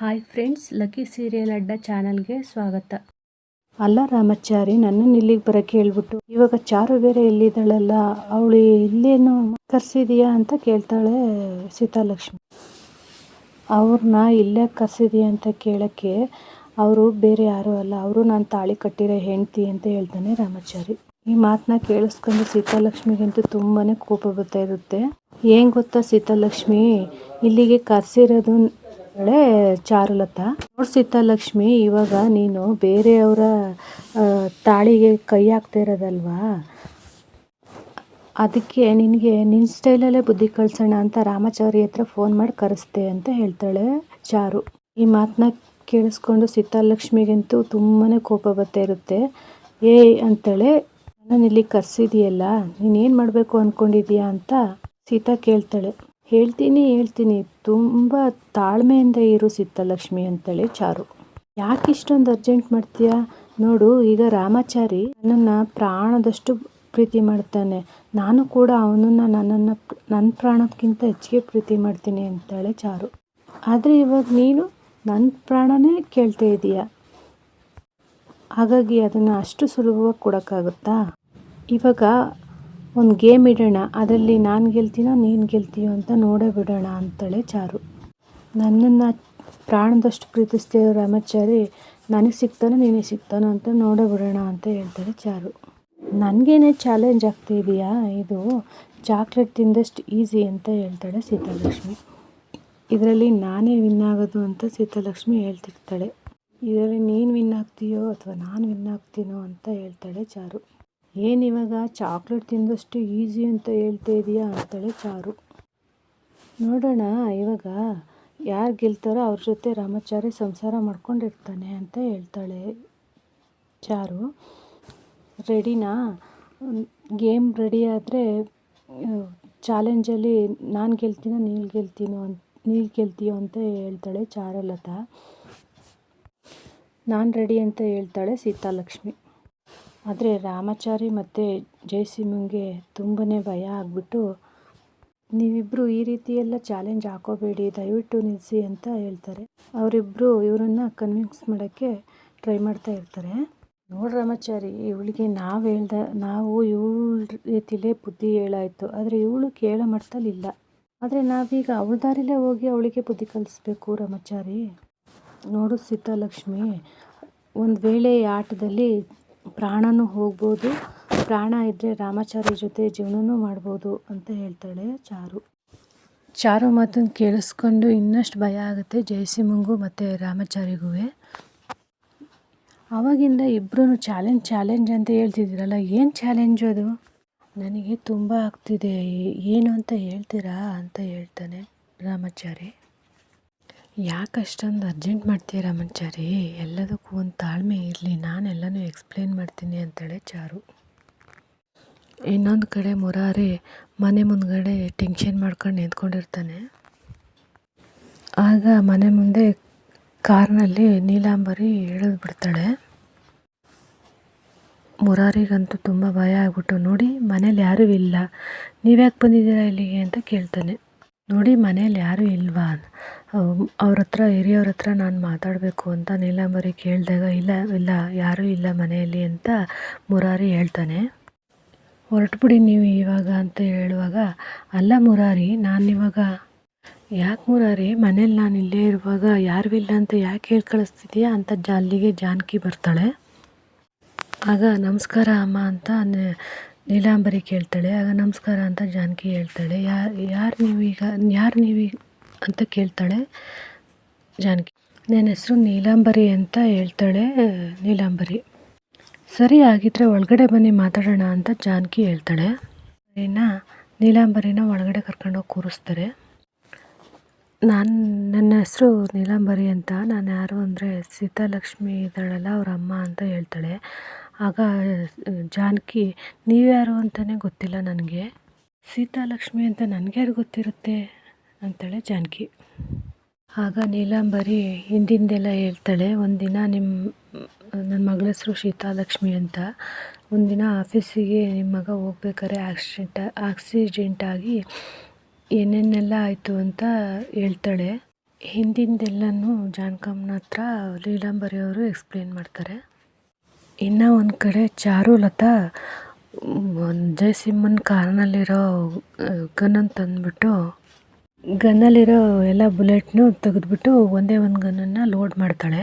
Hi friends lucky serial ಅಡ್ಡ ಚಾನಲ್ಗೆ ಸ್ವಾಗತ. ಅಲ್ಲ ರಾಮಚಾರಿ ನನ್ನನ್ನು ಇಲ್ಲಿಗೆ ಬರೋಕ್ಕೆ ಹೇಳ್ಬಿಟ್ಟು ಇವಾಗ ಚಾರು ಬೇರೆ ಎಲ್ಲಿದ್ದಾಳಲ್ಲ, ಅವಳು ಇಲ್ಲೇನು ಕರ್ಸಿದೀಯಾ ಅಂತ ಕೇಳ್ತಾಳೆ ಸೀತಾಲಕ್ಷ್ಮಿ. ಅವ್ರನ್ನ ಇಲ್ಲೇ ಕರ್ಸಿದೀಯ ಅಂತ ಕೇಳೋಕ್ಕೆ ಅವರು ಬೇರೆ ಯಾರೂ ಅಲ್ಲ, ಅವರು ನಾನು ತಾಳಿ ಕಟ್ಟಿರೋ ಹೆಂಡ್ತಿ ಅಂತ ಹೇಳ್ತಾನೆ ರಾಮಾಚಾರಿ. ಈ ಮಾತನ್ನ ಕೇಳಿಸ್ಕೊಂಡು ಸೀತಾಲಕ್ಷ್ಮಿಗಂತೂ ತುಂಬಾ ಕೋಪ ಬರ್ತಾ ಇರುತ್ತೆ. ಏನು ಗೊತ್ತಾ ಸೀತಾಲಕ್ಷ್ಮಿ, ಇಲ್ಲಿಗೆ ಕರ್ಸಿರೋದು ಹಳೆ ಚಾರುಲತಾ. ನೋಡ್ ಸೀತಾಲಕ್ಷ್ಮಿ, ಇವಾಗ ನೀನು ಬೇರೆಯವರ ತಾಳಿಗೆ ಕೈ ಹಾಕ್ತಾ ಇರೋದಲ್ವಾ? ಅದಕ್ಕೆ ನಿನಗೆ ನಿನ್ನ ಸ್ಟೈಲಲ್ಲೇ ಬುದ್ಧಿ ಕಳ್ಸೋಣ ಅಂತ ರಾಮಚಾರಿ ಹತ್ರ ಫೋನ್ ಮಾಡಿ ಕರೆಸ್ತೆ ಅಂತ ಹೇಳ್ತಾಳೆ ಚಾರು. ಈ ಮಾತನ್ನ ಕೇಳಿಸ್ಕೊಂಡು ಸೀತಾಲಕ್ಷ್ಮಿಗಂತೂ ತುಂಬಾ ಕೋಪ ಬರ್ತಾ ಇರುತ್ತೆ. ಏಯ್ ಅಂತೇಳೆ ನಾನು ಇಲ್ಲಿ ಕರ್ಸಿದೆಯಲ್ಲ ನೀನೇನು ಮಾಡಬೇಕು ಅಂದ್ಕೊಂಡಿದ್ಯಾ ಅಂತ ಸೀತಾ ಕೇಳ್ತಾಳೆ. ಹೇಳ್ತೀನಿ ಹೇಳ್ತೀನಿ. ತುಂಬ ತಾಳ್ಮೆಯಿಂದ ಇರು ಸಿದ್ಧಲಕ್ಷ್ಮಿ ಅಂತೇಳಿ ಚಾರು. ಯಾಕೆ ಇಷ್ಟೊಂದು ಅರ್ಜೆಂಟ್ ಮಾಡ್ತೀಯ? ನೋಡು, ಈಗ ರಾಮಾಚಾರಿ ನನ್ನನ್ನು ಪ್ರಾಣದಷ್ಟು ಪ್ರೀತಿ ಮಾಡ್ತಾನೆ. ನಾನು ಕೂಡ ಅವನನ್ನು ನನ್ನನ್ನು ನನ್ನ ಪ್ರಾಣಕ್ಕಿಂತ ಹೆಚ್ಚಿಗೆ ಪ್ರೀತಿ ಮಾಡ್ತೀನಿ ಅಂತೇಳಿ ಚಾರು. ಆದರೆ ಇವಾಗ ನೀನು ನನ್ನ ಪ್ರಾಣನೇ ಕೇಳ್ತಾ ಇದೀಯ? ಹಾಗಾಗಿ ಅದನ್ನು ಅಷ್ಟು ಸುಲಭವಾಗಿ ಕೊಡೋಕ್ಕಾಗುತ್ತಾ? ಇವಾಗ ಒಂದು ಗೇಮ್ ಇಡೋಣ. ಅದರಲ್ಲಿ ನಾನು ಗೆಲ್ತೀನೋ, ನೀನು ಗೆಲ್ತೀಯೋ ಅಂತ ನೋಡೇ ಬಿಡೋಣ ಅಂತಾಳೆ ಚಾರು. ನನ್ನನ್ನು ಪ್ರಾಣದಷ್ಟು ಪ್ರೀತಿಸ್ತಿರೋ ರಾಮಾಚಾರಿ ನನಗೆ ಸಿಗ್ತಾನೋ ನೀನೇ ಸಿಗ್ತಾನೋ ಅಂತ ನೋಡೇ ಬಿಡೋಣ ಅಂತ ಹೇಳ್ತಾರೆ ಚಾರು. ನನಗೇನೇ ಚಾಲೆಂಜ್ ಆಗ್ತಿದೆಯಾ ಇದು ಚಾಕ್ಲೇಟ್ ತಿಂದಷ್ಟು ಈಸಿ ಅಂತ ಹೇಳ್ತಾಳೆ ಸೀತಾಲಕ್ಷ್ಮಿ. ಇದರಲ್ಲಿ ನಾನೇ ವಿನ್ ಆಗೋದು ಅಂತ ಸೀತಾಲಕ್ಷ್ಮಿ ಹೇಳ್ತಿರ್ತಾಳೆ. ಇದರಲ್ಲಿ ನೀನು ವಿನ್ ಆಗ್ತೀಯೋ ಅಥವಾ ನಾನು ವಿನ್ ಆಗ್ತೀನೋ ಅಂತ ಹೇಳ್ತಾಳೆ ಚಾರು. ಏನಿವಾಗ ಚಾಕ್ಲೇಟ್ ತಿಂದಷ್ಟು ಈಸಿ ಅಂತ ಹೇಳ್ತಾ ಇದೆಯಾ ಅಂತಾಳೆ ಚಾರು. ನೋಡೋಣ, ಇವಾಗ ಯಾರು ಗೆಲ್ತಾರೋ ಅವ್ರ ಜೊತೆ ರಾಮಾಚಾರಿ ಸಂಸಾರ ಮಾಡ್ಕೊಂಡಿರ್ತಾನೆ ಅಂತ ಹೇಳ್ತಾಳೆ ಚಾರು. ರೆಡಿನಾ ಗೇಮ್ ರೆಡಿ ಆದರೆ ಚಾಲೆಂಜಲ್ಲಿ ನಾನು ಗೆಲ್ತೀನೋ ನೀನು ಗೆಲ್ತೀನೋ ಅಂತ ನೀನು ಗೆಲ್ತೀಯೋ ಅಂತ ಹೇಳ್ತಾಳೆ ಚಾರುಲತಾ. ನಾನು ರೆಡಿ ಅಂತ ಹೇಳ್ತಾಳೆ ಸೀತಾಲಕ್ಷ್ಮಿ. ಆದರೆ ರಾಮಾಚಾರಿ ಮತ್ತು ಜಯಸಿಂಹಂಗೆ ತುಂಬಾ ಭಯ ಆಗಿಬಿಟ್ಟು ನೀವಿಬ್ಬರು ಈ ರೀತಿ ಎಲ್ಲ ಚಾಲೆಂಜ್ ಹಾಕೋಬೇಡಿ, ದಯವಿಟ್ಟು ನಿಲ್ಲಿಸಿ ಅಂತ ಹೇಳ್ತಾರೆ. ಅವರಿಬ್ಬರು ಇವರನ್ನು ಕನ್ವಿನ್ಸ್ ಮಾಡೋಕ್ಕೆ ಟ್ರೈ ಮಾಡ್ತಾ ಇರ್ತಾರೆ. ನೋಡಿ ರಾಮಾಚಾರಿ, ಇವಳಿಗೆ ನಾವು ಹೇಳ್ದ, ನಾವು ಇವಳ ರೀತಿಲೇ ಬುದ್ಧಿ ಹೇಳಾಯಿತು, ಆದರೆ ಇವಳು ಕೇಳೋ ಮಟ್ಟದಲ್ಲಿ ಇಲ್ಲ. ಆದರೆ ನಾವೀಗ ಅವಳ ದಾರಿಲೇ ಹೋಗಿ ಅವಳಿಗೆ ಬುದ್ಧಿ ಕಲಿಸ್ಬೇಕು ರಾಮಾಚಾರಿ. ನೋಡು ಸೀತಾಲಕ್ಷ್ಮಿ, ಒಂದು ವೇಳೆ ಈ ಆಟದಲ್ಲಿ ಪ್ರಾಣನೂ ಹೋಗ್ಬೋದು, ಪ್ರಾಣ ಇದ್ದರೆ ರಾಮಾಚಾರಿ ಜೊತೆ ಜೀವನನೂ ಮಾಡ್ಬೋದು ಅಂತ ಹೇಳ್ತಾಳೆ ಚಾರು. ಚಾರು ಮಾತನ್ನು ಕೇಳಿಸ್ಕೊಂಡು ಇನ್ನಷ್ಟು ಭಯ ಆಗುತ್ತೆ ಜಯಸಿಂಹಂಗೂ ಮತ್ತು ರಾಮಾಚಾರಿಗೂ ಆವಾಗಿಂದ ಇಬ್ಬರೂ ಚಾಲೆಂಜ್ ಚಾಲೆಂಜ್ ಅಂತ ಹೇಳ್ತಿದ್ದೀರಲ್ಲ, ಏನು ಚಾಲೆಂಜು ಅದು? ನನಗೆ ತುಂಬ ಆಗ್ತಿದೆ, ಏನು ಅಂತ ಹೇಳ್ತೀರಾ ಅಂತ ಹೇಳ್ತಾನೆ ರಾಮಾಚಾರಿ ಯಾಕೆ ಅಷ್ಟೊಂದು ಅರ್ಜೆಂಟ್ ಮಾಡ್ತೀರಾ ಮುಂಚಾರಿ ಎಲ್ಲದಕ್ಕೂ ಒಂದು ತಾಳ್ಮೆ ಇರಲಿ. ನಾನೆಲ್ಲನೂ ಎಕ್ಸ್ಪ್ಲೇನ್ ಮಾಡ್ತೀನಿ ಅಂತೇಳಿ ಚಾರು. ಇನ್ನೊಂದು ಕಡೆ ಮುರಾರಿ ಮನೆ ಮುಂದ್ಗಡೆ ಟೆನ್ಷನ್ ಮಾಡ್ಕೊಂಡು ನಿಂತ್ಕೊಂಡಿರ್ತಾನೆ. ಆಗ ಮನೆ ಮುಂದೆ ಕಾರ್ನಲ್ಲಿ ನೀಲಾಂಬರಿ ಇಳಿದು ಬಿಡ್ತಾಳೆ. ಮುರಾರಿಗಂತೂ ತುಂಬ ಭಯ ಆಗ್ಬಿಟ್ಟು ನೋಡಿ ಮನೇಲಿ ಯಾರೂ ಇಲ್ಲ. ನೀವ್ಯಾಕೆ ಬಂದಿದ್ದೀರಾ ಇಲ್ಲಿಗೆ ಅಂತ ಕೇಳ್ತಾನೆ. ನೋಡಿ ಮನೇಲಿ ಯಾರೂ ಇಲ್ವಾ ಅವ್ರ ಹತ್ರ, ಹಿರಿಯವ್ರ ಹತ್ರ ನಾನು ಮಾತಾಡಬೇಕು ಅಂತ ನೀಲಾಂಬರಿ ಕೇಳಿದಾಗ, ಇಲ್ಲ ಇಲ್ಲ, ಯಾರೂ ಇಲ್ಲ ಮನೆಯಲ್ಲಿ ಅಂತ ಮುರಾರಿ ಹೇಳ್ತಾನೆ. ಹೊರಟುಬಿಡಿ ನೀವು ಇವಾಗ ಅಂತ ಹೇಳುವಾಗ, ಅಲ್ಲ ಮುರಾರಿ ನಾನಿವಾಗ ಯಾಕೆ ಮುರಾರಿ? ಮನೇಲಿ ನಾನು ಇಲ್ಲೇ ಇರುವಾಗ ಯಾರೂ ಇಲ್ಲ ಅಂತ ಯಾಕೆ ಹೇಳಿ ಕಳಿಸ್ತಿದ್ಯಾ ಅಂತ ಜಾಲಿಗೆ ಜಾನಕಿ ಬರ್ತಾಳೆ. ಆಗ, ನಮಸ್ಕಾರ ಅಮ್ಮ ಅಂತ ನೀಲಾಂಬರಿ ಕೇಳ್ತಾಳೆ, ಆಗ ನಮಸ್ಕಾರ ಅಂತ ಜಾನಕಿ ಹೇಳ್ತಾಳೆ. ಯಾರು ಯಾರು ನೀವೀಗ, ಯಾರು ನೀವೀ ಅಂತ ಕೇಳ್ತಾಳೆ ಜಾನಕಿ. ನನ್ನ ಹೆಸರು ನೀಲಾಂಬರಿ ಅಂತ ಹೇಳ್ತಾಳೆ ನೀಲಾಂಬರಿ. ಸರಿ ಆಗಿದ್ರೆ ಒಳಗಡೆ ಬನ್ನಿ, ಮಾತಾಡೋಣ ಅಂತ ಜಾನಕಿ ಹೇಳ್ತಾಳೆ. ಇನ್ನು ನೀಲಾಂಬರಿನ ಒಳಗಡೆ ಕರ್ಕೊಂಡೋಗಿ ಕೂರಿಸ್ತಾರೆ. ನಾನು, ನನ್ನ ಹೆಸರು ನೀಲಾಂಬರಿ ಅಂತ, ನಾನು ಯಾರು ಅಂದರೆ ಸೀತಾಲಕ್ಷ್ಮಿ ಇದ್ದಾಳಲ್ಲ, ಅವ್ರ ಅಮ್ಮ ಅಂತ ಹೇಳ್ತಾಳೆ. ಆಗ ಜಾನಕಿ, ನೀವ್ಯಾರು ಅಂತಲೇ ಗೊತ್ತಿಲ್ಲ ನನಗೆ. ಸೀತಾಲಕ್ಷ್ಮಿ ಅಂತ ನನಗ್ಯಾರು ಗೊತ್ತಿರುತ್ತೆ? ಅಂತಾಳೆ ಜಾನಕಿ. ಆಗ ನೀಲಾಂಬರಿ ಹಿಂದಿಂದೆಲ್ಲ ಹೇಳ್ತಾಳೆ, ಒಂದಿನ ನಿಮ್ಮ ನನ್ನ ಮಗಳ ಹೆಸರು ಸೀತಾಲಕ್ಷ್ಮಿ ಅಂತ. ಒಂದಿನ ಆಫೀಸಿಗೆ ನಿಮ್ಮ ಮಗ ಹೋಗ್ಬೇಕಾದ್ರೆ ಆಕ್ಸಿಡೆಂಟ್ ಆಕ್ಸಿಡೆಂಟ್ ಆಗಿ ಏನೇನೆಲ್ಲ ಆಯಿತು ಅಂತ ಹೇಳ್ತಾಳೆ. ಹಿಂದಿಂದೆಲ್ಲನೂ ಜಾನಕಮ್ಮನ ಹತ್ರ ಲೀಲಾಂಬರಿ ಅವರು ಎಕ್ಸ್ಪ್ಲೇನ್ ಮಾಡ್ತಾರೆ. ಇನ್ನು ಒಂದು ಕಡೆ ಚಾರುಲತಾ ಜಯಸಿಂಹನ ಕಾರ್ನಲ್ಲಿರೋ ಗನ್ನನ್ನು ತಂದುಬಿಟ್ಟು ಗನ್ನಲ್ಲಿರೋ ಎಲ್ಲ ಬುಲೆಟ್ನು ತೆಗೆದ್ಬಿಟ್ಟು ಒಂದೇ ಒಂದು ಗನ್ನನ್ನು ಲೋಡ್ ಮಾಡ್ತಾಳೆ.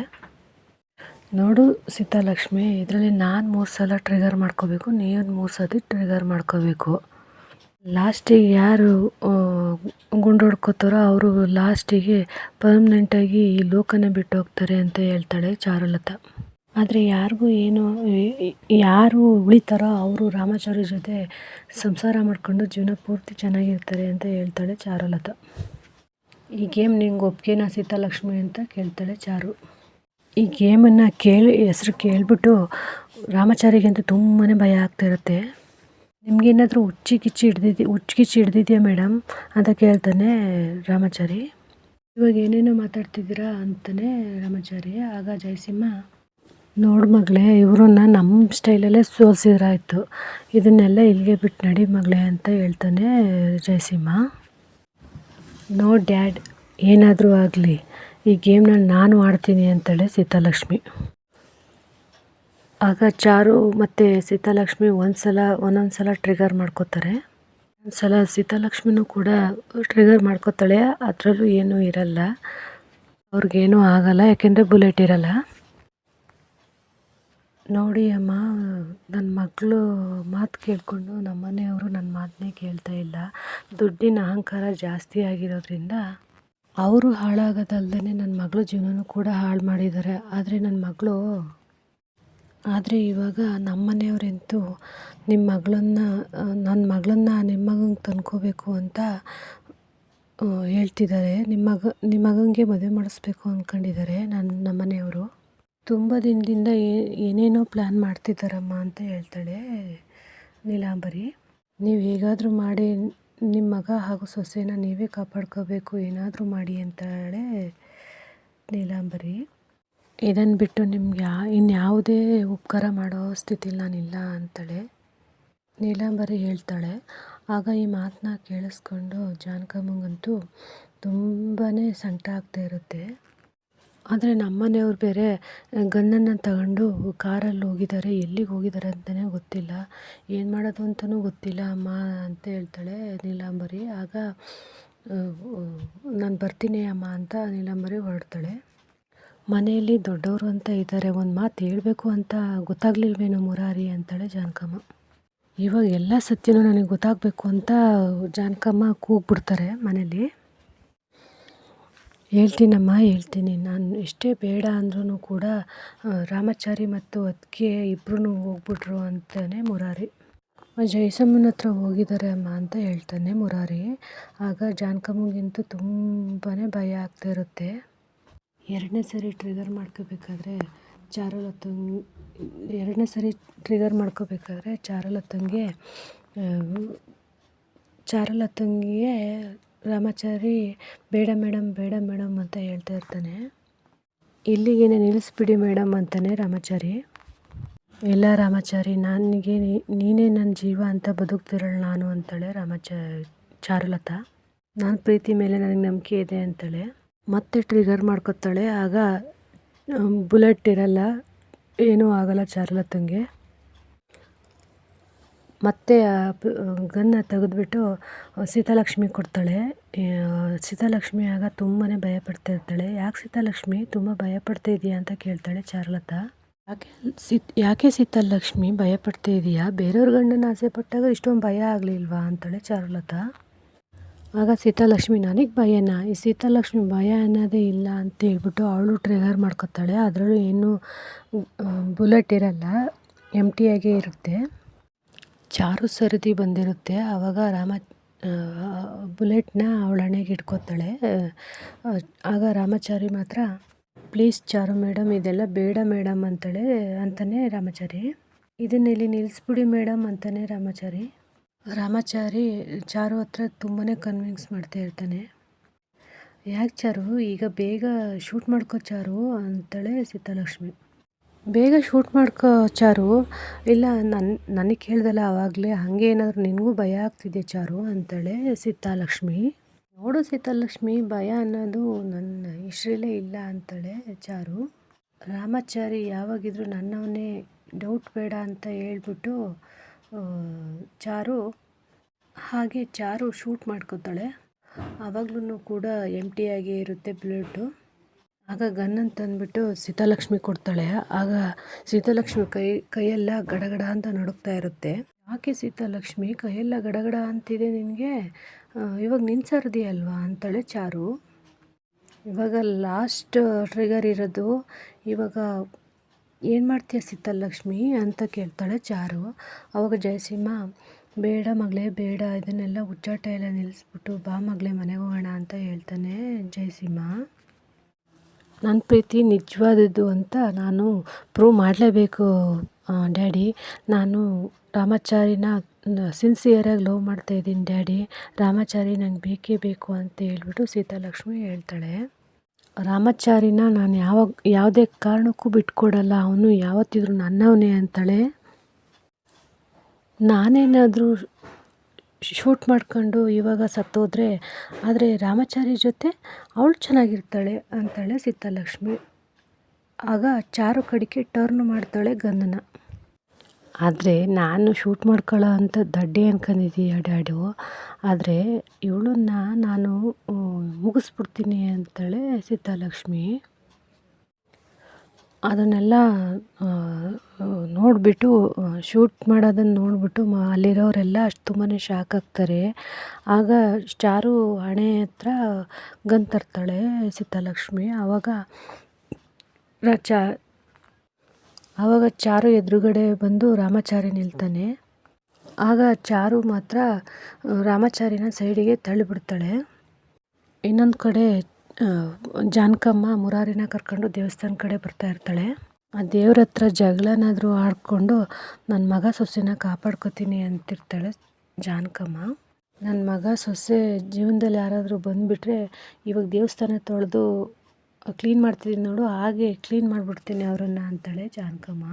ನೋಡು ಸೀತಾಲಕ್ಷ್ಮಿ, ಇದರಲ್ಲಿ ನಾನು ಮೂರು ಸಲ ಟ್ರಿಗರ್ ಮಾಡ್ಕೋಬೇಕು, ನೀನು ಮೂರು ಸತಿ ಟ್ರಿಗರ್ ಮಾಡ್ಕೋಬೇಕು. ಲಾಸ್ಟಿಗೆ ಯಾರು ಗುಂಡು ಹೊಡ್ಕೋತಾರೋ ಅವರು ಲಾಸ್ಟಿಗೆ ಪರ್ಮನೆಂಟಾಗಿ ಈ ಲೋಕನ ಬಿಟ್ಟು ಹೋಗ್ತಾರೆ ಅಂತ ಹೇಳ್ತಾಳೆ ಚಾರುಲತಾ ಆದರೆ ಯಾರಿಗೂ ಏನು ಯಾರು ಉಳಿತಾರೋ ಅವರು ರಾಮಾಚಾರ್ಯ ಜೊತೆ ಸಂಸಾರ ಮಾಡಿಕೊಂಡು ಜೀವನ ಪೂರ್ತಿ ಚೆನ್ನಾಗಿರ್ತಾರೆ ಅಂತ ಹೇಳ್ತಾಳೆ ಚಾರುಲತಾ. ಈ ಗೇಮ್ ನಿಂಗೆ ಒಪ್ಗೆನಾ ಸೀತಾಲಕ್ಷ್ಮಿ ಅಂತ ಕೇಳ್ತಾಳೆ ಚಾರು. ಈ ಗೇಮನ್ನು ಕೇಳಿ, ಹೆಸರು ಕೇಳಿಬಿಟ್ಟು ರಾಮಾಚಾರಿಗಂತೂ ತುಂಬಾ ಭಯ ಆಗ್ತಿರುತ್ತೆ ನಿಮಗೇನಾದರೂ ಹುಚ್ಚಿ ಕಿಚ್ಚಿ ಹಿಡ್ದಿದ್ದಿ, ಹುಚ್ಚು ಕಿಚ್ಚಿ ಹಿಡ್ದಿದ್ಯಾ ಮೇಡಮ್ ಅಂತ ಕೇಳ್ತಾನೆ ರಾಮಾಚಾರಿ. ಇವಾಗ ಏನೇನೋ ಮಾತಾಡ್ತಿದ್ದೀರಾ ಅಂತಲೇ ರಾಮಾಚಾರಿ. ಆಗ ಜಯಸಿಂಹ ನೋಡು ಮಗಳೇ, ಇವ್ರನ್ನ ನಮ್ಮ ಸ್ಟೈಲಲ್ಲೇ ಸೋಲ್ಸಿದ್ರಾಯ್ತು. ಇದನ್ನೆಲ್ಲ ಇಲ್ಲಿಗೆ ಬಿಟ್ಟು ನಡಿ ಮಗಳೇ ಅಂತ ಹೇಳ್ತಾನೆ ಜಯಸಿಂಹ ನೋ ಡ್ಯಾಡ್, ಏನಾದರೂ ಆಗಲಿ, ಈ ಗೇಮ್ನ ನಾನು ಆಡ್ತೀನಿ ಅಂತೇಳಿ ಸೀತಾಲಕ್ಷ್ಮಿ. ಆಗ ಚಾರು ಮತ್ತು ಸೀತಾಲಕ್ಷ್ಮಿ ಒಂದು ಸಲ ಒಂದೊಂದು ಸಲ ಟ್ರಿಗರ್ ಮಾಡ್ಕೋತಾರೆ. ಒಂದು ಸಲ ಸೀತಾಲಕ್ಷ್ಮಿನೂ ಕೂಡ ಟ್ರಿಗರ್ ಮಾಡ್ಕೋತಾಳೆ, ಅದರಲ್ಲೂ ಏನೂ ಇರಲ್ಲ. ಅವ್ರಿಗೇನೂ ಆಗಲ್ಲ, ಯಾಕೆಂದರೆ ಬುಲೆಟ್ ಇರಲ್ಲ. ನೋಡಿ ಅಮ್ಮ ನನ್ನ ಮಗಳು ಮಾತು ಕೇಳಿಕೊಂಡು ನಮ್ಮ ಮನೆಯವರು ನನ್ನ ಮಾತನ್ನೇ ಕೇಳ್ತಾ ಇಲ್ಲ. ದುಡ್ಡಿನ ಅಹಂಕಾರ ಜಾಸ್ತಿ ಆಗಿರೋದ್ರಿಂದ ಅವರು ಹಾಳಾಗೋದಲ್ದೇ ನನ್ನ ಮಗಳ ಜೀವನನೂ ಕೂಡ ಹಾಳು ಮಾಡಿದ್ದಾರೆ. ಆದರೆ ನನ್ನ ಮಗಳು, ಆದರೆ ಇವಾಗ ನಮ್ಮ ಮನೆಯವರಂತೂ ನಿಮ್ಮ ಮಗಳನ್ನ ನನ್ನ ಮಗಳನ್ನ ನಿಮ್ಮ ಮಗಂಗೆ ತಂದ್ಕೋಬೇಕು ಅಂತ ಹೇಳ್ತಿದ್ದಾರೆ. ನಿಮ್ಮ ಮಗ ನಿಮ್ಮ ಮಗನಿಗೆ ಮದುವೆ ಮಾಡಿಸ್ಬೇಕು ಅಂದ್ಕೊಂಡಿದ್ದಾರೆ ನನ್ನ ನಮ್ಮ ಮನೆಯವರು. ತುಂಬ ದಿನದಿಂದ ಏನೇನೋ ಪ್ಲ್ಯಾನ್ ಮಾಡ್ತಿದ್ದಾರಮ್ಮ ಅಂತ ಹೇಳ್ತಾಳೆ ನೀಲಾಂಬರಿ. ನೀವು ಹೇಗಾದರೂ ಮಾಡಿ ನಿಮ್ಮ ಮಗ ಹಾಗೂ ಸೊಸೆನ ನೀವೇ ಕಾಪಾಡ್ಕೋಬೇಕು, ಏನಾದರೂ ಮಾಡಿ ಅಂತಾಳೆ ನೀಲಾಂಬರಿ. ಇದನ್ನು ಬಿಟ್ಟು ನಿಮ್ಗೆ ಯಾ ಇನ್ಯಾವುದೇ ಉಪಕಾರ ಮಾಡೋ ಸ್ಥಿತಿಲಿ ನಾನಿಲ್ಲ ಅಂತಾಳೆ ನೀಲಾಂಬರಿ ಹೇಳ್ತಾಳೆ. ಆಗ ಈ ಮಾತನ್ನ ಕೇಳಿಸ್ಕೊಂಡು ಜಾನಕಮ್ಮಂಗಂತೂ ತುಂಬಾ ಸಂಕಟ ಆಗ್ತಾ ಇರುತ್ತೆ. ಆದರೆ ನಮ್ಮನೆಯವ್ರು ಬೇರೆ ಗನ್ನನ್ನು ತಗೊಂಡು ಕಾರಲ್ಲಿ ಹೋಗಿದ್ದಾರೆ, ಎಲ್ಲಿಗೆ ಹೋಗಿದ್ದಾರೆ ಅಂತಲೇ ಗೊತ್ತಿಲ್ಲ. ಏನು ಮಾಡೋದು ಅಂತಲೂ ಗೊತ್ತಿಲ್ಲ. ಅಮ್ಮ ಅಂತ ಹೇಳ್ತಾಳೆ ನೀಲಾಂಬರಿ. ಆಗ ನಾನು ಬರ್ತೀನಿ ಅಮ್ಮ ಅಂತ ನೀಲಾಂಬರಿ ಹೊರಡ್ತಾಳೆ. ಮನೆಯಲ್ಲಿ ದೊಡ್ಡವರು ಅಂತ ಇದ್ದಾರೆ. ಒಂದು ಮಾತು ಹೇಳಬೇಕು ಅಂತ ಗೊತ್ತಾಗ್ಲಿಲ್ವೇನೋ ಮುರಾರಿ ಅಂತಾಳೆ ಜಾನಕಮ್ಮ. ಇವಾಗ ಎಲ್ಲ ಸತ್ಯನೂ ನನಗೆ ಗೊತ್ತಾಗಬೇಕು ಅಂತ ಜಾನಕಮ್ಮ ಕೂಗ್ಬಿಡ್ತಾರೆ ಮನೇಲಿ. ಹೇಳ್ತೀನಮ್ಮ, ಹೇಳ್ತೀನಿ. ನಾನು ಎಷ್ಟೇ ಬೇಡ ಅಂದ್ರೂ ಕೂಡ ರಾಮಾಚಾರಿ ಮತ್ತು ಅದಕ್ಕೆ ಇಬ್ಬರೂ ಹೋಗ್ಬಿಟ್ರು ಅಂತಾನೆ ಮುರಾರಿ. ಜಯಸಮ್ಮನ ಹತ್ರ ಹೋಗಿದ್ದಾರೆ ಅಮ್ಮ ಅಂತ ಹೇಳ್ತಾನೆ ಮುರಾರಿ. ಆಗ ಜಾನಕಮ್ಮಂಗಂತೂ ತುಂಬಾ ಭಯ ಆಗ್ತಾ ಇರುತ್ತೆ. ಎರಡನೇ ಸರಿ ಟ್ರಿಗರ್ ಮಾಡ್ಕೋಬೇಕಾದ್ರೆ ಚಾರುಲತಂಗ್, ಎರಡನೇ ಸರಿ ಟ್ರಿಗರ್ ಮಾಡ್ಕೋಬೇಕಾದ್ರೆ ಚಾರುಲತ್ತಂಗೆ ಚಾರುಲತಂಗಿಗೆ ರಾಮಾಚಾರಿ, ಬೇಡ ಮೇಡಮ್ ಬೇಡ ಮೇಡಮ್ ಅಂತ ಹೇಳ್ತಾ ಇರ್ತಾನೆ. ಇಲ್ಲಿಗೇನೆ ನಿಲ್ಲಿಸ್ಬಿಡಿ ಮೇಡಮ್ ಅಂತಾನೆ ರಾಮಾಚಾರಿ. ಇಲ್ಲ ರಾಮಾಚಾರಿ ನನಗೆ ನೀನೇ ನನ್ನ ಜೀವ ಅಂತ ಬದುಕ್ತಿರಳು ನಾನು ಅಂತಾಳೆ ರಾಮಾಚ ಚಾರುಲತಾ. ನಾನು ಪ್ರೀತಿ ಮೇಲೆ ನನಗೆ ನಂಬಿಕೆ ಇದೆ ಅಂತಾಳೆ. ಮತ್ತೆ ಟ್ರಿಗರ್ ಮಾಡ್ಕೊತಾಳೆ, ಆಗ ಬುಲೆಟ್ ಇರಲ್ಲ, ಏನೂ ಆಗಲ್ಲ ಚಾರುಲತಂಗೆ. ಮತ್ತೆ ಗನ್ನ ತೆಗೆದ್ಬಿಟ್ಟು ಸೀತಾಲಕ್ಷ್ಮಿ ಕೊಡ್ತಾಳೆ. ಸೀತಾಲಕ್ಷ್ಮಿ ಆಗ ತುಂಬಾ ಭಯಪಡ್ತಾ ಇರ್ತಾಳೆ ಯಾಕೆ ಸೀತಾಲಕ್ಷ್ಮಿ? ತುಂಬ ಭಯಪಡ್ತಾ ಇದೆಯಾ ಅಂತ ಕೇಳ್ತಾಳೆ ಚಾರುಲತಾ. ಯಾಕೆ ಸೀತ್, ಯಾಕೆ ಸೀತಾಲಕ್ಷ್ಮಿ ಭಯಪಡ್ತಾ ಇದೆಯಾ? ಬೇರೆಯವ್ರ ಗಂಡನ ಆಸೆ ಪಟ್ಟಾಗ ಇಷ್ಟೊಂದು ಭಯ ಆಗಲಿಲ್ವಾ ಅಂತಾಳೆ ಚಾರುಲತಾ. ಆಗ ಸೀತಾಲಕ್ಷ್ಮಿ, ನನಗೆ ಭಯನ? ಈ ಸೀತಾಲಕ್ಷ್ಮಿ ಭಯ ಅನ್ನೋದೇ ಇಲ್ಲ ಅಂತ ಹೇಳ್ಬಿಟ್ಟು ಅವಳು ಟ್ರಿಗರ್ ಮಾಡ್ಕೊತಾಳೆ. ಅದರಲ್ಲೂ ಏನು ಬುಲೆಟ್ ಇರಲ್ಲ ಎಮ್ಟಿಯಾಗೇ ಇರುತ್ತೆ. ಚಾರು ಸರದಿ ಬಂದಿರುತ್ತೆ. ಆವಾಗ ರಾಮ ಬುಲೆಟ್ನ ಅವಳ ಹಣೆಗೆ ಇಟ್ಕೋತಾಳೆ. ಆಗ ರಾಮಾಚಾರಿ ಮಾತ್ರ, ಪ್ಲೀಸ್ ಚಾರು ಮೇಡಮ್ ಇದೆಲ್ಲ ಬೇಡ ಮೇಡಮ್ ಅಂತಾಳೆ, ಅಂತಾನೆ ರಾಮಾಚಾರಿ. ಇದನ್ನೆಲ್ಲಿ ನಿಲ್ಲಿಸ್ಬಿಡಿ ಮೇಡಮ್ ಅಂತಾನೆ ರಾಮಾಚಾರಿ. ರಾಮಾಚಾರಿ ಚಾರು ಹತ್ರ ತುಂಬಾ ಕನ್ವಿನ್ಸ್ ಮಾಡ್ತಾ ಇರ್ತಾನೆ. ಯಾಕೆ ಚಾರು, ಈಗ ಬೇಗ ಶೂಟ್ ಮಾಡ್ಕೋ ಚಾರು, ಅಂತಾಳೆ ಸೀತಾಲಕ್ಷ್ಮಿ. ಬೇಗ ಶೂಟ್ ಮಾಡ್ಕೋ ಚಾರು. ಇಲ್ಲ ನನ್ನ ನನಗೆ ಕೇಳ್ದಲ್ಲ ಆವಾಗಲೇ ಹಾಗೆ ಏನಾದರೂ ನಿನಗೂ ಭಯ ಆಗ್ತಿದೆ ಚಾರು ಅಂತಾಳೆ ಸೀತಾಲಕ್ಷ್ಮಿ. ನೋಡು ಸೀತಾಲಕ್ಷ್ಮಿ, ಭಯ ಅನ್ನೋದು ನನ್ನ ಇಷ್ಟರಲ್ಲೇ ಇಲ್ಲ ಅಂತಾಳೆ ಚಾರು. ರಾಮಾಚಾರಿ ಯಾವಾಗಿದ್ರೂ ನನ್ನವನೇ ಡೌಟ್ ಬೇಡ ಅಂತ ಹೇಳ್ಬಿಟ್ಟು ಚಾರು, ಹಾಗೆ ಚಾರು ಶೂಟ್ ಮಾಡ್ಕೋತಾಳೆ. ಆವಾಗ್ಲೂ ಕೂಡ ಎಂಟಿ ಆಗೇ ಇರುತ್ತೆ ಬ್ಲಡ್ಡು ಆಗ ಗನ್ನನ್ನು ತಂದುಬಿಟ್ಟು ಸೀತಾಲಕ್ಷ್ಮಿ ಕೊಡ್ತಾಳೆ. ಆಗ ಸೀತಾಲಕ್ಷ್ಮಿ ಕೈ, ಕೈಯೆಲ್ಲ ಗಡಗಡ ಅಂತ ನಡುಗ್ತಾ ಇರುತ್ತೆ. ಯಾಕೆ ಸೀತಾಲಕ್ಷ್ಮಿ, ಕೈಯೆಲ್ಲ ಗಡಗಡ ಅಂತಿದೆ ನಿನಗೆ? ಇವಾಗ ನಿನ್ಸರ್ದಿ ಅಲ್ವಾ ಅಂತಾಳೆ ಚಾರು. ಇವಾಗ ಲಾಸ್ಟ್ ಟ್ರಿಗರ್ ಇರೋದು, ಇವಾಗ ಏನು ಮಾಡ್ತೀಯ ಸೀತಾಲಕ್ಷ್ಮಿ ಅಂತ ಕೇಳ್ತಾಳೆ ಚಾರು. ಅವಾಗ ಜಯಸಿಂಹ ಬೇಡ ಮಗಳೇ, ಬೇಡ, ಇದನ್ನೆಲ್ಲ ಹುಚ್ಚಾಟ ಎಲ್ಲ ನಿಲ್ಲಿಸ್ಬಿಟ್ಟು ಬಾ ಮಗಳೇ ಮನೆಗೆ ಹೋಗೋಣ ಅಂತ ಹೇಳ್ತಾನೆ ಜಯಸಿಂಹ ನನ್ನ ಪ್ರೀತಿ ನಿಜವಾದದ್ದು ಅಂತ ನಾನು ಪ್ರೂವ್ ಮಾಡಲೇಬೇಕು ಡ್ಯಾಡಿ. ನಾನು ರಾಮಾಚಾರಿನ ಸಿನ್ಸಿಯರಾಗಿ ಲವ್ ಮಾಡ್ತಾ ಇದ್ದೀನಿ ಡ್ಯಾಡಿ. ರಾಮಾಚಾರಿ ನಂಗೆ ಬೇಕೇ ಬೇಕು ಅಂತ ಹೇಳ್ಬಿಟ್ಟು ಸೀತಾಲಕ್ಷ್ಮಿ ಹೇಳ್ತಾಳೆ. ರಾಮಾಚಾರಿನ ನಾನು ಯಾವ ಯಾವುದೇ ಕಾರಣಕ್ಕೂ ಬಿಟ್ಕೊಡಲ್ಲ. ಅವನು ಯಾವತ್ತಿದ್ರು ನನ್ನವನೇ ಅಂತಾಳೆ. ನಾನೇನಾದರೂ ಶೂಟ್ ಮಾಡ್ಕೊಂಡು ಇವಾಗ ಸತ್ತೋದ್ರೆ, ಆದರೆ ರಾಮಾಚಾರಿ ಜೊತೆ ಅವಳು ಚೆನ್ನಾಗಿರ್ತಾಳೆ ಅಂತಾಳೆ ಸೀತಾಲಕ್ಷ್ಮಿ. ಆಗ ಚಾರು ಕಡಿಕೆ ಟರ್ನ್ ಮಾಡ್ತಾಳೆ ಗಂಧನ. ಆದರೆ ನಾನು ಶೂಟ್ ಮಾಡ್ಕೊಳ್ಳೋ ಅಂತ ದಡ್ಡಿ ಅನ್ಕೊಂಡಿದ್ದೀಯ ಡ್ಯಾಡು ಆದರೆ ಇವಳನ್ನ ನಾನು ಮುಗಿಸ್ಬಿಡ್ತೀನಿ ಅಂತಾಳೆ ಸೀತಾಲಕ್ಷ್ಮಿ. ಅದನ್ನೆಲ್ಲ ನೋಡಿಬಿಟ್ಟು ಶೂಟ್ ಮಾಡೋದನ್ನು ನೋಡಿಬಿಟ್ಟು ಮ, ಅಲ್ಲಿರೋರೆಲ್ಲ ಅಷ್ಟು ತುಂಬಾ ಶಾಕ್ ಆಗ್ತಾರೆ. ಆಗ ಚಾರು ಹಣೆ ಹತ್ರ ಗನ್ ತರ್ತಾಳೆ ಸೀತಾಲಕ್ಷ್ಮಿ. ಆವಾಗ ಚಾ ಆವಾಗ ಚಾರು ಎದುರುಗಡೆ ಬಂದು ರಾಮಾಚಾರಿ ನಿಲ್ತಾನೆ. ಆಗ ಚಾರು ಮಾತ್ರ ರಾಮಾಚಾರಿನ ಸೈಡಿಗೆ ತಳ್ಳಿಬಿಡ್ತಾಳೆ. ಇನ್ನೊಂದು ಕಡೆ ಜಾನಕಮ್ಮ ಮುರಾರಿನ ಕರ್ಕೊಂಡು ದೇವಸ್ಥಾನ ಕಡೆ ಬರ್ತಾ ಇರ್ತಾಳೆ. ಆ ದೇವ್ರ ಹತ್ರ ಜಗಳನಾದರೂ ಆಡಿಕೊಂಡು ನನ್ನ ಮಗ ಸೊಸೆನ ಕಾಪಾಡ್ಕೊತೀನಿ ಅಂತಿರ್ತಾಳೆ ಜಾನಕಮ್ಮ. ನನ್ನ ಮಗ ಸೊಸೆ ಜೀವನದಲ್ಲಿ ಯಾರಾದರೂ ಬಂದುಬಿಟ್ರೆ ಇವಾಗ ದೇವಸ್ಥಾನ ತೊಳೆದು ಕ್ಲೀನ್ ಮಾಡ್ತಿದ್ದೀನಿ ನೋಡು, ಹಾಗೆ ಕ್ಲೀನ್ ಮಾಡಿಬಿಡ್ತೀನಿ ಅವರನ್ನು ಅಂತಾಳೆ ಜಾನಕಮ್ಮ.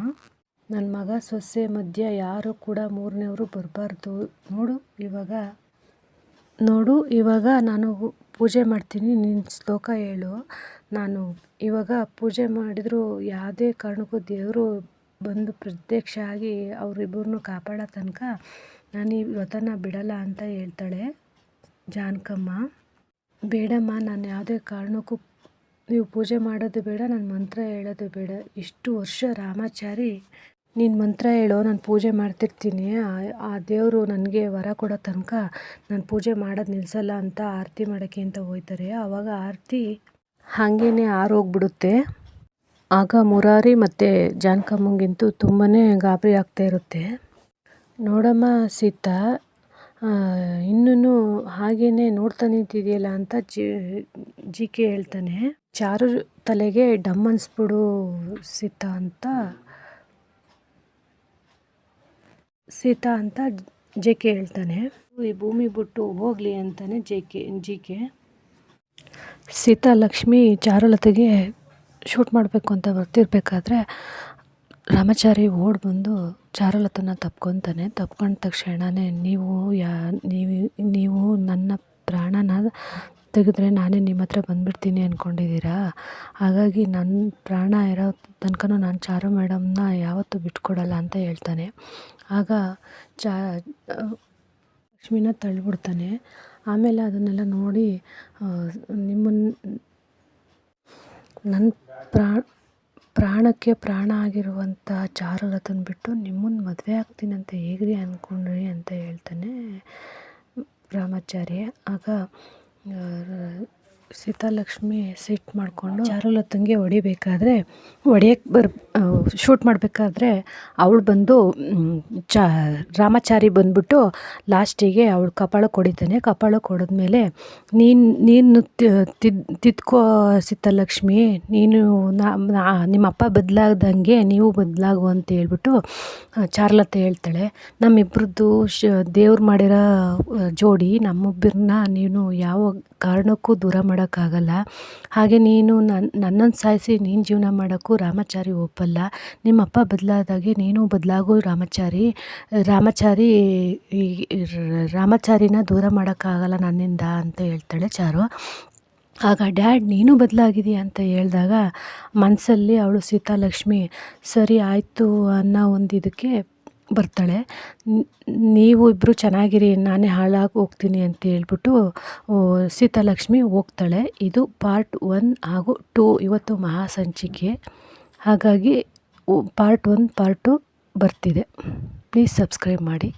ನನ್ನ ಮಗ ಸೊಸೆ ಮಧ್ಯ ಯಾರು ಕೂಡ ಮೂರನೇವರು ಬರಬಾರ್ದು. ನೋಡು ಇವಾಗ ನೋಡು ಇವಾಗ ನಾನು ಪೂಜೆ ಮಾಡ್ತೀನಿ ನಿನ್ನ ಶ್ಲೋಕ ಹೇಳು. ನಾನು ಇವಾಗ ಪೂಜೆ ಮಾಡಿದರೂ ಯಾವುದೇ ಕಾರಣಕ್ಕೂ ದೇವರು ಬಂದು ಪ್ರತ್ಯಕ್ಷ ಆಗಿ ಅವರಿಬ್ಬರನ್ನೂ ಕಾಪಾಡೋ ತನಕ ನಾನು ಈ ವ್ರತನ ಬಿಡಲ್ಲ ಅಂತ ಹೇಳ್ತಾಳೆ ಜಾನಕಮ್ಮ. ಬೇಡಮ್ಮ, ನಾನು ಯಾವುದೇ ಕಾರಣಕ್ಕೂ ನೀವು ಪೂಜೆ ಮಾಡೋದು ಬೇಡ ನಾನು ಮಂತ್ರ ಹೇಳೋದು ಬೇಡ. ಇಷ್ಟು ವರ್ಷ ರಾಮಾಚಾರಿ ನೀನು ಮಂತ್ರ ಹೇಳೋ, ನಾನು ಪೂಜೆ ಮಾಡ್ತಿರ್ತೀನಿ. ಆ- ದೇವರು ನನಗೆ ವರ ಕೊಡೋ ತನಕ ನಾನು ಪೂಜೆ ಮಾಡೋದು ನಿಲ್ಲಿಸಲ್ಲ ಅಂತ ಆರತಿ ಮಾಡೋಕ್ಕೆ ಅಂತ ಹೋಯ್ತಾರೆ. ಆವಾಗ ಆರತಿ ಹಾಗೇನೆ ಆರೋಗ್ಬಿಡುತ್ತೆ. ಆಗ ಮುರಾರಿ ಮತ್ತು ಜಾನಕಮ್ಮಂಗಿಂತೂ ತುಂಬಾ ಗಾಬರಿ ಆಗ್ತಾ ಇರುತ್ತೆ. ನೋಡಮ್ಮ ಸೀತಾ ಇನ್ನೂ ಹಾಗೇನೆ ನೋಡ್ತಾ ನಿಂತಿದೆಯಲ್ಲ ಅಂತ ಜಿ ಜಿ ಕೆ ಹೇಳ್ತಾನೆ. ಚಾರು ತಲೆಗೆ ಡಮ್ ಅನ್ಸ್ಬಿಡು ಸೀತಾ ಅಂತ ಸೀತಾ ಅಂತ ಜೆ ಕೆ ಹೇಳ್ತಾನೆ. ಈ ಭೂಮಿ ಬಿಟ್ಟು ಹೋಗಲಿ ಅಂತಾನೆ J K G K Sita, Lakshmi ಚಾರುಲತೆಗೆ shoot ಮಾಡಬೇಕು ಅಂತ ಬರ್ತಿರ್ಬೇಕಾದ್ರೆ ರಾಮಾಚಾರಿ ಓಡ್ ಬಂದು ಚಾರುಲತನ ತಪ್ಕೊತಾನೆ. ತಪ್ಕೊಂಡ ತಕ್ಷಣವೇ ನೀವು ಯಾ, ನೀವು ನೀವು ನನ್ನ ಪ್ರಾಣನ ತೆಗೆದ್ರೆ ನಾನೇ ನಿಮ್ಮ ಹತ್ರ ಬಂದುಬಿಡ್ತೀನಿ ಅಂದ್ಕೊಂಡಿದ್ದೀರಾ ಹಾಗಾಗಿ ನನ್ನ ಪ್ರಾಣ ಇರೋ ತನಕನೂ ನಾನು ಚಾರು ಮೇಡಮ್ನ ಯಾವತ್ತೂ ಬಿಟ್ಕೊಡಲ್ಲ ಅಂತ ಹೇಳ್ತಾನೆ. ಆಗ ಚಾ ಲಕ್ಷ್ಮಿನ ತಳ್ಳಿಬಿಡ್ತಾನೆ ಆಮೇಲೆ ಅದನ್ನೆಲ್ಲ ನೋಡಿ ನಿಮ್ಮನ್ನು ನನ್ನ ಪ್ರಾಣ ಪ್ರಾಣಕ್ಕೆ ಪ್ರಾಣ ಆಗಿರುವಂಥ ಚಾರುಲತನ ಬಿಟ್ಟು ನಿಮ್ಮನ್ನು ಮದುವೆ ಆಗ್ತೀನಿ ಅಂತ ಹೇಗ್ರಿ ಅಂದ್ಕೊಂಡ್ರಿ ಅಂತ ಹೇಳ್ತಾನೆ ರಾಮಾಚಾರಿ ಆಗ ಆ, ಸೀತಾಲಕ್ಷ್ಮಿ ಸೆಟ್ ಮಾಡಿಕೊಂಡು ಚಾರುಲತ್ತಂಗೆ ಹೊಡಿಬೇಕಾದ್ರೆ ಹೊಡಿಯಕ್ಕೆ ಬರ್ ಶೂಟ್ ಮಾಡಬೇಕಾದ್ರೆ ಅವಳು ಬಂದು ಚಾ ರಾಮಾಚಾರಿ ಬಂದುಬಿಟ್ಟು ಲಾಸ್ಟಿಗೆ ಅವಳು ಕಪಾಳ ಕೊಡಿತಾನೆ. ಕಪಾಳ ಕೊಡಿದ್ಮೇಲೆ ನೀನು ನೀನು ತಿದ್ ತಿದ್ಕೋ ಸೀತಾಲಕ್ಷ್ಮಿ ನೀನು ನಿಮ್ಮ ಅಪ್ಪ ಬದಲಾಗ್ದಂಗೆ ನೀವು ಬದಲಾಗು ಅಂತ ಹೇಳ್ಬಿಟ್ಟು ಚಾರುಲತ್ತ ಚಾರುಲತೆ ಹೇಳ್ತಾಳೆ. ನಮ್ಮಿಬ್ರದ್ದು ಶ ದೇವ್ರು ಮಾಡಿರೋ ಜೋಡಿ ನಮ್ಮೊಬ್ಬರನ್ನ ನೀನು ಯಾವ ಕಾರಣಕ್ಕೂ ದೂರ ಮಾಡೋಕ್ಕಾಗಲ್ಲ. ಹಾಗೆ ನೀನು ನನ್ನ ನನ್ನನ್ನು ಸಾಯಿಸಿ ನೀನು ಜೀವನ ಮಾಡೋಕ್ಕೂ ರಾಮಾಚಾರಿ ಒಪ್ಪಲ್ಲ. ನಿಮ್ಮಪ್ಪ ಬದಲಾದಾಗೆ ನೀನು ಬದಲಾಗು ರಾಮಾಚಾರಿ. ರಾಮಾಚಾರಿ ರಾಮಾಚಾರಿನ ದೂರ ಮಾಡೋಕ್ಕಾಗಲ್ಲ ನನ್ನಿಂದ ಅಂತ ಹೇಳ್ತಾಳೆ ಚಾರು. ಆಗ ಡ್ಯಾಡ್, ನೀನು ಬದಲಾಗಿದೀಯ ಅಂತ ಹೇಳಿದಾಗ ಮನಸ್ಸಲ್ಲಿ ಅವಳು ಸೀತಾಲಕ್ಷ್ಮಿ, ಸರಿ ಆಯಿತು ಅನ್ನೋ ಒಂದು ಇದಕ್ಕೆ ಬರ್ತಾಳೆ. ನೀವು ಇಬ್ಬರು ಚೆನ್ನಾಗಿರಿ, ನಾನೇ ಹಾಳಾಗಿ ಹೋಗ್ತೀನಿ ಅಂತ ಹೇಳ್ಬಿಟ್ಟು ಸೀತಾಲಕ್ಷ್ಮಿ ಹೋಗ್ತಾಳೆ. ಇದು ಪಾರ್ಟ್ ಒನ್ ಹಾಗೂ ಟೂ ಇವತ್ತು ಮಹಾಸಂಚಿಕೆ. ಹಾಗಾಗಿ ಪಾರ್ಟ್ ಒನ್ ಪಾರ್ಟ್ ಟು ಬರ್ತಿದೆ. ಪ್ಲೀಸ್ ಸಬ್ಸ್ಕ್ರೈಬ್ ಮಾಡಿ.